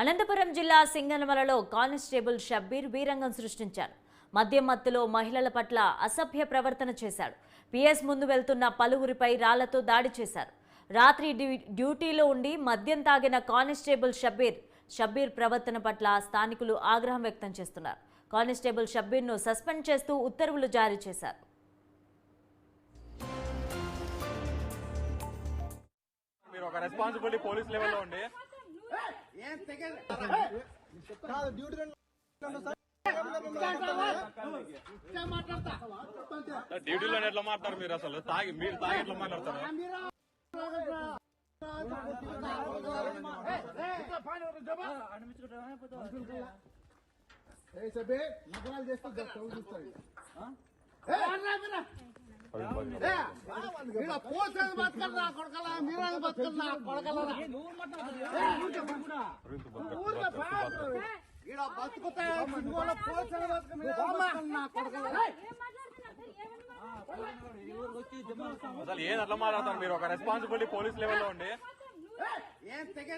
అనంతపురం జిల్లా సింగనమలలో కానిస్టేబుల్ షబ్బీర్ వీరంగం సృష్టించారు. మద్యం మత్తులో మహిళల పట్ల అసభ్య ప్రవర్తన చేశాడు. పిఎస్ ముందు వెళ్తున్న పలువురిపై రాళ్ళతో దాడి చేశారు. రాత్రి డ్యూటీలో ఉండి మద్యం తాగిన కానిస్టేబుల్ షబ్బీర్ షబ్బీర్ ప్రవర్తన పట్ల స్థానికులు ఆగ్రహం వ్యక్తం చేస్తున్నారు. కానిస్టేబుల్ షబ్బీర్ను సస్పెండ్ చేస్తూ ఉత్తర్వులు జారీ చేశారు. మీరు ఒక రెస్పాన్సిబిలిటీ పోలీస్ లెవెల్లో ఉండి డ్యూటీలో ఎట్లా మాట్లాడతారు మీరు అసలు? తాగి మీరు తాగి ఎట్లా మాట్లాడతారు? పోసేది ఈడ పోసేది అసలు ఏం అట్లా మాట్లాడతారు? మీరు ఒక రెస్పాన్సిబిలిటీ పోలీస్ లెవెల్లో ఉండి. ఏం తెగ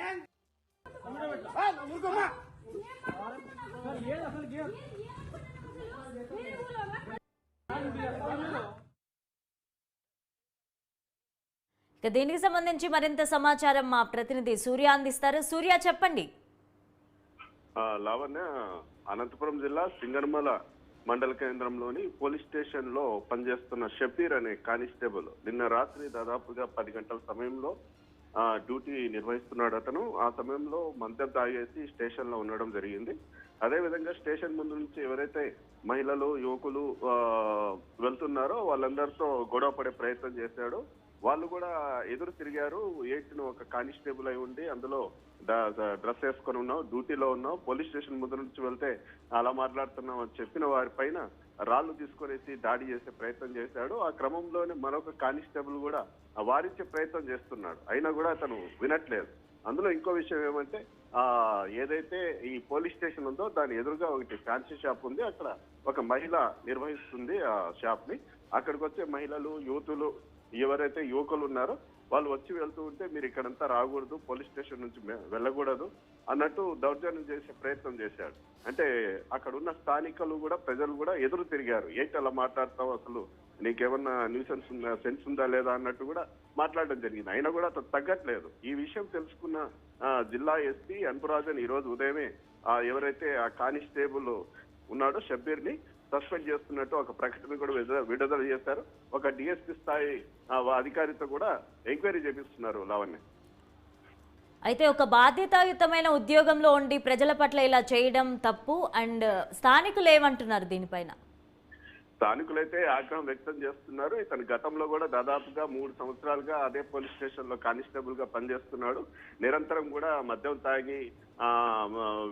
ఏం ఆ, ఊరుకోమ్మా. ఇక దీనికి సంబంధించి మరింత సమాచారం మా ప్రతినిధి సూర్య అందిస్తారు. సూర్య చెప్పండి. లావణ్య అనంతపురం జిల్లా సింగనమల మండల కేంద్రంలోని పోలీస్ స్టేషన్లో పనిచేస్తున్న షబీర్ అనే కానిస్టేబుల్ నిన్న రాత్రి దాదాపుగా పది గంటల సమయంలో డ్యూటీ నిర్వహిస్తున్నాడు అతను. ఆ సమయంలో మద్యం తాగేసి స్టేషన్లో ఉండడం జరిగింది. అదే విధంగా స్టేషన్ ముందు నుంచి ఎవరైతే మహిళలు యువకులు వెళ్తున్నారో వాళ్ళందరితో గొడవ పడే ప్రయత్నం చేశాడు. వాళ్ళు కూడా ఎదురు తిరిగారు. ఏంటి ఒక కానిస్టేబుల్ అయి ఉండి అందులో డ- డ్రెస్ వేసుకొని ఉన్నావు డ్యూటీలో ఉన్నావు పోలీస్ స్టేషన్ ముందు నుంచి వెళ్తే అలా మాట్లాడుతున్నావు అని చెప్పిన వారి పైన రాళ్ళు తీసుకొనేసి దాడి చేసే ప్రయత్నం చేశాడు. ఆ క్రమంలోనే మరొక కానిస్టేబుల్ కూడా వారించే ప్రయత్నం చేస్తున్నాడు. అయినా కూడా అతను వినట్లేదు. అందులో ఇంకో విషయం ఏమంటే ఆ ఏదైతే ఈ పోలీస్ స్టేషన్ ఉందో దాని ఎదురుగా ఒకటి ఫ్యాన్సీ షాప్ ఉంది. అక్కడ ఒక మహిళ నిర్వహిస్తుంది ఆ షాప్ని అక్కడికి వచ్చే మహిళలు యూతులు ఎవరైతే యువకులు ఉన్నారో వాళ్ళు వచ్చి వెళ్తూ ఉంటే మీరు ఇక్కడంతా రాకూడదు పోలీస్ స్టేషన్ నుంచి వెళ్ళకూడదు అన్నట్టు దౌర్జన్యం చేసే ప్రయత్నం చేశాడు. అంటే అక్కడ ఉన్న స్థానికులు కూడా ప్రజలు కూడా ఎదురు తిరిగారు. ఏంటి అలా మాట్లాడతావు అసలు? నీకేమన్నా న్యూసెన్స్ ఉందా సెన్స్ ఉందా లేదా అన్నట్టు కూడా మాట్లాడడం జరిగింది. అయినా కూడా అతను తగ్గట్లేదు. ఈ విషయం తెలుసుకున్న జిల్లా ఎస్పీ అన్పురాజన్ ఈ రోజు ఉదయమే ఎవరైతే ఆ కానిస్టేబుల్ ఉన్నాడో షబ్బీర్ని సస్పెండ్ చేస్తున్నట్టు ఒక ప్రకటన కూడా విడుదల- విడుదల చేశారు. ఒక డిఎస్పీ స్థాయి ఆ, అధికారితో కూడా ఎంక్వైరీ చేపిస్తున్నారు లావణ్య. అయితే ఒక బాధ్యతాయుతమైన ఉద్యోగంలో ఉండి ప్రజల పట్ల ఇలా చేయడం తప్పు అండ్ స్థానికులు ఏమంటున్నారు దీనిపైన? స్థానికులైతే ఆగ్రహం వ్యక్తం చేస్తున్నారు. ఇతను గతంలో కూడా దాదాపుగా మూడు సంవత్సరాలుగా అదే పోలీస్ స్టేషన్లో కానిస్టేబుల్గా పనిచేస్తున్నాడు. నిరంతరం కూడా మద్యం తాగి ఆ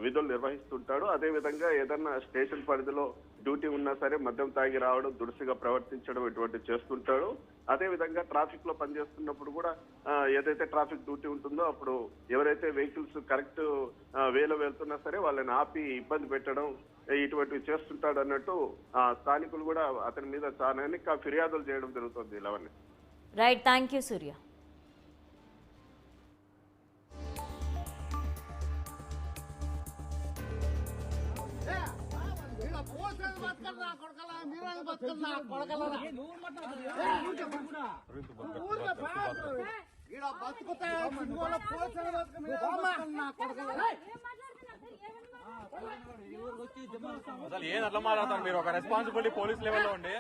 విధులు నిర్వహిస్తుంటాడు. అదే విధంగా ఏదన్నా స్టేషన్ పరిధిలో డ్యూటీ ఉన్నా సరే మద్యం తాగి రావడం దురుసుగా ప్రవర్తించడం ఇటువంటి చేస్తుంటాడు. అదే విధంగా ట్రాఫిక్లో పనిచేస్తున్నప్పుడు కూడా ఏదైతే ట్రాఫిక్ డ్యూటీ ఉంటుందో అప్పుడు ఎవరైతే వెహికల్స్ కరెక్ట్ వేలో వెళ్తున్నా సరే వాళ్ళని ఆపి ఇబ్బంది పెట్టడం ఇటువంటివి చేస్తుంటాడు అన్నట్టు ఆ స్థానికులు కూడా అతని మీద చాలా ఫిర్యాదులు చేయడం జరుగుతుంది Lavanya right thank you Surya. బతుకుతా అసలు ఏం అట్లా మాట్లాడతారు? మీరు ఒక రెస్పాన్సిబిలిటీ పోలీస్ లెవెల్లో ఉండి.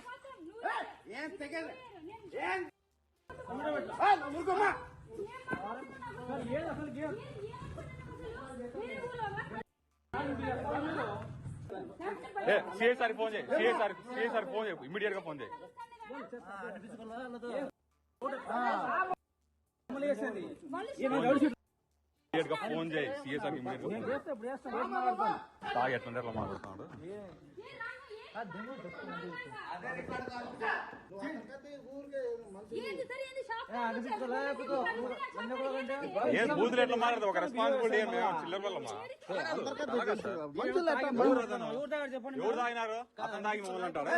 ఏం సిఐ సార్ ఫోన్ చేయి. CI sir CI sir phone చేయి. ఇమీడియట్గా ఫోన్ చేయి. ఇమీడియట్గా ఫోన్ చేయి సిఐ సార్ ఇమీడియట్ తాగి ఎట్లా ఎట్లా మాట్లాడుతున్నాడు ఏం బూతులు ఎట్లా మాట్లాడదు ఒక రెస్పాన్సిబిలిటీ ఏం మేము చిల్లర వల్లమ్మా ఎవరు తాగినారు అతను తాగి మమ్మల్ని అంటారు